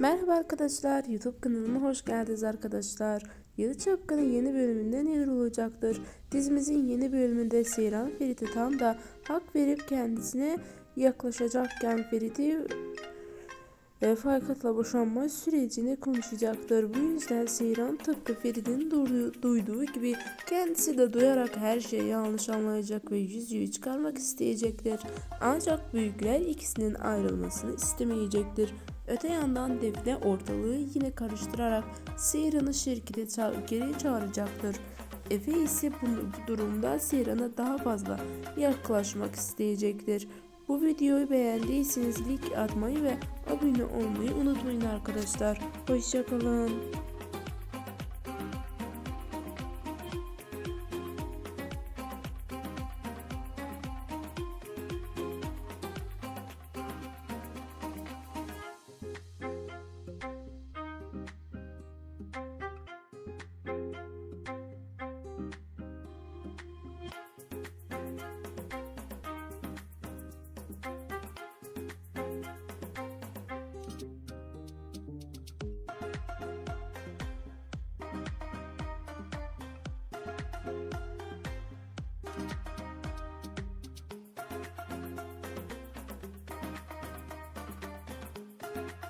Merhaba arkadaşlar, YouTube kanalıma hoş geldiniz arkadaşlar. Yalı Çapkın'ın yeni bölümünde neler olacaktır? Dizimizin yeni bölümünde Seyran Ferit'e tam da hak verip kendisine yaklaşacakken Ferit'i e, Faykat'la boşanma sürecini konuşacaktır. Bu yüzden Seyran tıpkı Ferit'in duyduğu gibi kendisi de duyarak her şeyi yanlış anlayacak ve yüzüğü çıkarmak isteyecektir. Ancak büyükler ikisinin ayrılmasını istemeyecektir. Öte yandan Defne ortalığı yine karıştırarak Seyran'ı şirkete ça- geri çağıracaktır. Efe ise bu durumda Seyran'a daha fazla yaklaşmak isteyecektir. Bu videoyu beğendiyseniz like atmayı ve abone olmayı unutmayın arkadaşlar. Hoşçakalın.